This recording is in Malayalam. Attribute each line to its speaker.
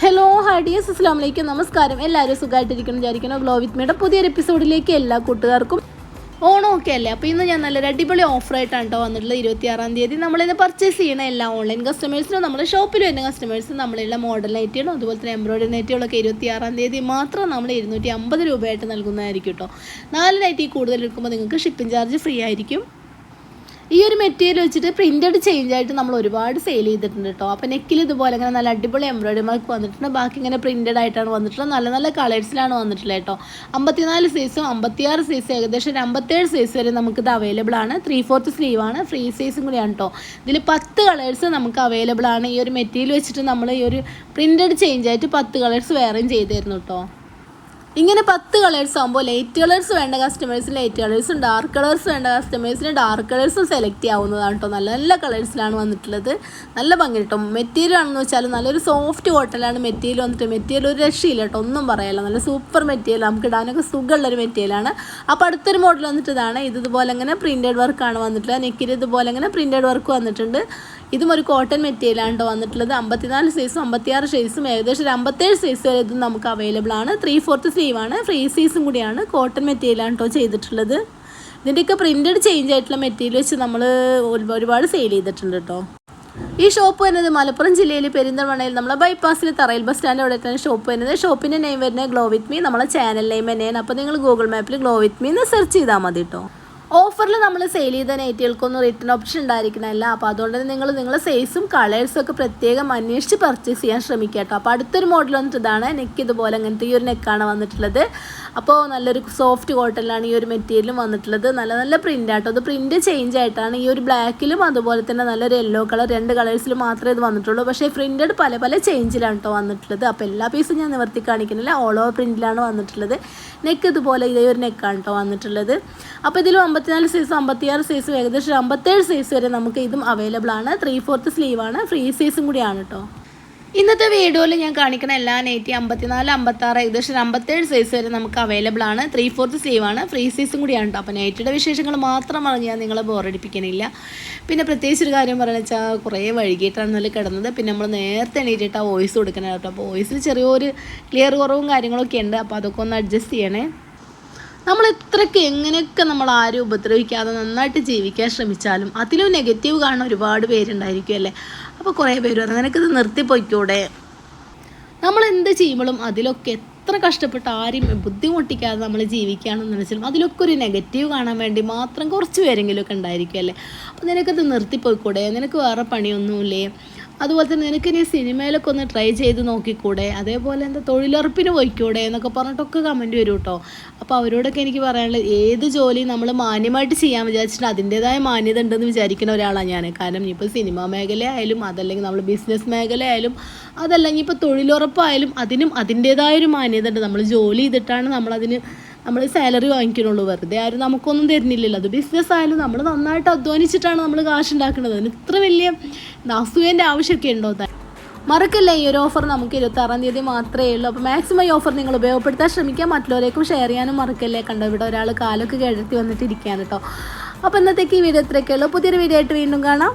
Speaker 1: ഹലോ ഹാഡിയസ് അസ്സാം വലൈക്കും നമസ്കാരം എല്ലാവരും സുഖമായിട്ടിരിക്കണം വിചാരിക്കണം ഗ്ലോ വിത്ത് മീയുടെ പുതിയൊരു എപ്പിസോഡിലേക്ക് എല്ലാ കൂട്ടുകാർക്കും ഓണം ഒക്കെ അല്ലേ? അപ്പോൾ ഇന്ന് ഞാൻ നല്ലൊരു അടിപൊളി ഓഫറായിട്ടാണ് കേട്ടോ വന്നിട്ടുള്ളത്. ഇരുപത്തിയാറാം തീയതി നമ്മളിന്ന് പർച്ചേസ് ചെയ്യുന്ന എല്ലാ ഓൺലൈൻ കസ്റ്റമേഴ്സിനും നമ്മുടെ ഷോപ്പിൽ വരുന്ന കസ്റ്റമേഴ്സും നമ്മളുള്ള മോഡൽ നൈറ്റികളും അതുപോലെ തന്നെ എംബ്രോയിഡറി നൈറ്റികളൊക്കെ ഇരുപത്തിയാറാം തീയതി മാത്രം നമ്മൾ ഇരുന്നൂറ്റി അമ്പത് രൂപയായിട്ട് നൽകുന്നതായിരിക്കും കേട്ടോ നാല് നൈറ്റി കൂടുതൽ എടുക്കുമ്പോൾ നിങ്ങൾക്ക് ഷിപ്പിംഗ് ചാർജ് ഫ്രീ ആയിരിക്കും. ഈ ഒരു മെറ്റീരിയൽ വെച്ചിട്ട് പ്രിന്റഡ് ചേഞ്ച് ആയിട്ട് നമ്മൾ ഒരുപാട് സെയിൽ ചെയ്തിട്ടുണ്ട് കേട്ടോ അപ്പോൾ നെക്കിൽ ഇതുപോലെ ഇങ്ങനെ നല്ല അടിപൊളി എംബ്രോയിഡറി മാർക്ക് വന്നിട്ടുണ്ട്. ബാക്കി ഇങ്ങനെ പ്രിന്റഡ് ആയിട്ടാണ് വന്നിട്ടുള്ളത്. നല്ല നല്ല കളേഴ്സിലാണ് വന്നിട്ടുള്ളത് കേട്ടോ അമ്പത്തിനാല് സൈസും അമ്പത്തിയാറ് സൈസും ഏകദേശം ഒരു അമ്പത്തേഴ് സൈസ് വരെ നമുക്കിത് അവൈലബിൾ ആണ്. ത്രീ ഫോർത്ത് ആണ്. ഫ്രീ സൈസും കൂടിയാണ് കേട്ടോ ഇതിൽ പത്ത് കളേഴ്സ് നമുക്ക് അവൈലബിൾ ആണ്. ഈ ഒരു മെറ്റീരിയൽ വെച്ചിട്ട് നമ്മൾ ഈ ഒരു പ്രിന്റഡ് ചേഞ്ച് ആയിട്ട് പത്ത് കളേഴ്സ് വേറെയും ചെയ്തു തരുന്നു കേട്ടോ ഇങ്ങനെ പത്ത് കളേഴ്സ് ആകുമ്പോൾ ലൈറ്റ് കളേഴ്സ് വേണ്ട കസ്റ്റമേഴ്സിന് ലൈറ്റ് കളേഴ്സും ഡാർക്ക് കളേഴ്സ് വേണ്ട കസ്റ്റമേഴ്സിന് ഡാർക്ക് കളേഴ്സും സെലക്ട് ചെയ്യാവുന്നതാണ് കേട്ടോ നല്ല നല്ല കളേഴ്സിലാണ് വന്നിട്ടുള്ളത്. നല്ല ഭംഗി കേട്ടോ മെറ്റീരിയൽ ആണെന്ന് വെച്ചാൽ നല്ലൊരു സോഫ്റ്റ് കോട്ടലാണ് മെറ്റീരിയൽ വന്നിട്ട് മെറ്റീരിയൽ ഒരു രക്ഷയില്ല കേട്ടോ ഒന്നും പറയല്ല നല്ല സൂപ്പർ മെറ്റീരിയൽ നമുക്ക് ഇടാനൊക്കെ സുഖമുള്ളൊരു മെറ്റീരിയലാണ് അപ്പോൾ അടുത്തൊരു മോഡൽ വന്നിട്ട് ഇതാണ് ഇത് ഇതുപോലെ ഇങ്ങനെ പ്രിന്റഡ് വർക്കാണ് വന്നിട്ടുള്ളത്. നെക്കിൽ ഇതുപോലെ അങ്ങനെ പ്രിന്റഡ് വർക്ക് വന്നിട്ടുണ്ട്. ഇതും ഒരു കോട്ടൺ മെറ്റീരിയലാണ് കേട്ടോ വന്നിട്ടുള്ളത്. അമ്പത്തിനാല് സൈസും അമ്പത്തിയാറ് സൈസും ഏകദേശം ഒരു അമ്പത്തേഴ് സൈസ് വരെ ഇതും നമുക്ക് അവൈലബിൾ ആണ്. ത്രീ ഫോർത്ത് ആണ്. ഫ്രീ സൈസും കൂടിയാണ് കോട്ടൺ മെറ്റീരിയലാണ് കേട്ടോ ചെയ്തിട്ടുള്ളത്. ഇതിന്റെയൊക്കെ പ്രിന്റഡ് ചേഞ്ച് ആയിട്ടുള്ള മെറ്റീരിയൽ വെച്ച് നമ്മൾ ഒരുപാട് സെയിൽ ചെയ്തിട്ടുണ്ട് കേട്ടോ ഈ ഷോപ്പ് വരുന്നത് മലപ്പുറം ജില്ലയിൽ പെരിന്തൽമണ്ണയിൽ നമ്മളെ ബൈപ്പാസിൽ തറയിൽ ബസ് സ്റ്റാൻഡ് അവിടെ തന്നെ ഷോപ്പ് വരുന്നത്. ഷോപ്പിന്റെ നെയിം വരുന്നത് ഗ്ലോ വിത്ത് മീ നമ്മളെ ചാനൽ നെയിം തന്നെയാണ്. അപ്പോൾ നിങ്ങൾ ഗൂഗിൾ മാപ്പിൽ ഗ്ലോ വിത്ത് മീ എന്ന് സെർച്ച് ചെയ്താൽ മതി കേട്ടോ ഓഫറിൽ നമ്മൾ സെയിൽ ചെയ്ത നൈറ്റികൾക്കൊന്നും റിട്ടേൺ ഓപ്ഷൻ ഉണ്ടായിരിക്കണമല്ല അപ്പോൾ അതുകൊണ്ട് തന്നെ നിങ്ങൾ നിങ്ങൾ സൈസും കളേഴ്സും ഒക്കെ പ്രത്യേകം അന്വേഷിച്ച് പർച്ചേസ് ചെയ്യാൻ ശ്രമിക്കുക കേട്ടോ. അപ്പോൾ അടുത്തൊരു മോഡൽ വന്നിട്ട് ഇതാണ് നെക്ക് ഇതുപോലെ അങ്ങനത്തെ ഈ ഒരു നെക്കാണ് വന്നിട്ടുള്ളത്. അപ്പോൾ നല്ലൊരു സോഫ്റ്റ് കോട്ടണിലാണ് ഈ ഒരു മെറ്റീരിയലും വന്നിട്ടുള്ളത്. നല്ല നല്ല പ്രിന്റ് ആട്ടോ. അത് പ്രിന്റ് ചേഞ്ച് ആയിട്ടാണ് ഈ ഒരു ബ്ലാക്കിലും അതുപോലെ തന്നെ നല്ലൊരു യെല്ലോ കളർ രണ്ട് കളേഴ്സിൽ മാത്രമേ ഇത് വന്നിട്ടുള്ളൂ. പക്ഷേ പ്രിന്റഡ് പല പല ചേഞ്ചിലാണ് കേട്ടോ വന്നിട്ടുള്ളത്. അപ്പോൾ എല്ലാ പീസും ഞാൻ നിവർത്തി കാണിക്കുന്നില്ല. ഓൾ ഓവർ പ്രിന്റിലാണ് വന്നിട്ടുള്ളത്. നെക്ക് ഇതുപോലെ ഇതേ ഒരു നെക്കാണ് കേട്ടോ വന്നിട്ടുള്ളത്. അപ്പോൾ ഇതിലും അമ്പത്തിനാല് സൈസ് അമ്പത്തിയാറ് സൈസ് ഏകദേശം അമ്പത്തേഴ് സൈസ് വരെ നമുക്ക് ഇതും അവൈലബിൾ ആണ്. ത്രീ ഫോർത്ത് ആണ്. ഫ്രീ സൈസും കൂടിയാണ് കേട്ടോ ഇന്നത്തെ വീഡിയോയിൽ ഞാൻ കാണിക്കുന്ന എല്ലാ നൈറ്റി അമ്പത്തിനാല് അമ്പത്താറ് ഏകദേശം അമ്പത്തേഴ് സൈസ് വരെ നമുക്ക് അവൈലബിൾ ആണ്. ത്രീ ഫോർത്ത് ആണ്. ഫ്രീ സൈസും കൂടിയാണ് കേട്ടോ അപ്പോൾ നൈറ്റിയുടെ വിശേഷങ്ങൾ മാത്രം പറഞ്ഞ് ഞാൻ നിങ്ങളെ ബോറടിപ്പിക്കണില്ല പിന്നെ പ്രത്യേകിച്ച് ഒരു കാര്യം പറയുന്നത് വെച്ചാൽ കുറേ വൈകിട്ടാണ് നല്ല കിടന്നത്. പിന്നെ നമ്മൾ നേരത്തെ എണീറ്റിട്ട് ആ വോയിസ് കൊടുക്കണം കേട്ടോ അപ്പോൾ വോയിസിൽ ചെറിയൊരു ക്ലിയർ കുറവും കാര്യങ്ങളൊക്കെ ഉണ്ട്. അപ്പോൾ അതൊക്കെ ഒന്ന് അഡ്ജസ്റ്റ് ചെയ്യണേ. നമ്മൾ എത്രയ്ക്ക് എങ്ങനെയൊക്കെ നമ്മൾ ആരും ഉപദ്രവിക്കാതെ നന്നായിട്ട് ജീവിക്കാൻ ശ്രമിച്ചാലും അതിലും നെഗറ്റീവ് കാണാൻ ഒരുപാട് പേരുണ്ടായിരിക്കും അല്ലേ? അപ്പോൾ കുറേ പേര് പറഞ്ഞു നിനക്കിത് നിർത്തിപ്പോയിക്കൂടെ നമ്മൾ എന്ത് ചെയ്യുമ്പോഴും അതിലൊക്കെ എത്ര കഷ്ടപ്പെട്ട് ആരും ബുദ്ധിമുട്ടിക്കാതെ നമ്മൾ ജീവിക്കുകയാണെന്ന് വെച്ചാലും അതിലൊക്കെ ഒരു നെഗറ്റീവ് കാണാൻ വേണ്ടി മാത്രം കുറച്ച് പേരെങ്കിലുമൊക്കെ ഉണ്ടായിരിക്കും അല്ലേ? അപ്പോൾ നിനക്കത് നിർത്തിപ്പോയിക്കൂടെ നിനക്ക് വേറെ പണിയൊന്നുമില്ലേ? അതുപോലെ തന്നെ നിനക്ക് ഇനി സിനിമയിലൊക്കെ ഒന്ന് ട്രൈ ചെയ്ത് നോക്കിക്കൂടെ? അതേപോലെ എന്താ തൊഴിലുറപ്പിന് പോയിക്കൂടെ എന്നൊക്കെ പറഞ്ഞിട്ടൊക്കെ കമന്റ് വരും കേട്ടോ അപ്പോൾ അവരോടൊക്കെ എനിക്ക് പറയാനുള്ളത് ഏത് ജോലി നമ്മൾ മാന്യമായിട്ട് ചെയ്യാൻ വിചാരിച്ചിട്ട് അതിന്റേതായ മാന്യത ഉണ്ടെന്ന് വിചാരിക്കുന്ന ഒരാളാണ് ഞാൻ. കാരണം ഇപ്പോൾ സിനിമാ മേഖല ആയാലും അതല്ലെങ്കിൽ നമ്മൾ ബിസിനസ് മേഖല ആയാലും അതല്ലെങ്കിൽ ഇപ്പോൾ തൊഴിലുറപ്പായാലും അതിനും അതിന്റേതായ ഒരു മാന്യത ഉണ്ട്. നമ്മൾ ജോലി ചെയ്തിട്ടാണ് നമ്മളതിന് നമ്മൾ സാലറി വാങ്ങിക്കണുള്ളൂ. വെറുതെ ആരും നമുക്കൊന്നും തരുന്നില്ലല്ലോ. അത് ബിസിനസ് ആയാലും നമ്മൾ നന്നായിട്ട് അധ്വാനിച്ചിട്ടാണ് നമ്മൾ കാശ് ഉണ്ടാക്കുന്നത്. അതിന് ഇത്ര വലിയ അസൂയന്റെ ആവശ്യമൊക്കെ ഉണ്ടോ? മറക്കല്ല ഈ ഒരു ഓഫർ നമുക്ക് ഇരുപത്താറാം തീയതി മാത്രമേ ഉള്ളൂ. അപ്പോൾ മാക്സിമം ഈ ഓഫർ നിങ്ങൾ ഉപയോഗപ്പെടുത്താൻ ശ്രമിക്കുക മറ്റുള്ളവരേക്കും ഷെയർ ചെയ്യാനും മറക്കല്ലേ? കണ്ടോ ഇവിടെ ഒരാൾ കാലൊക്കെ കിഴത്തി വന്നിട്ട് ഇരിക്കുകയാണ് കേട്ടോ അപ്പോൾ ഇന്നത്തേക്ക് ഈ വീഡിയോ ഇത്രയൊക്കെ ഉള്ളൂ. പുതിയൊരു വീഡിയോ ആയിട്ട് വീണ്ടും കാണാം.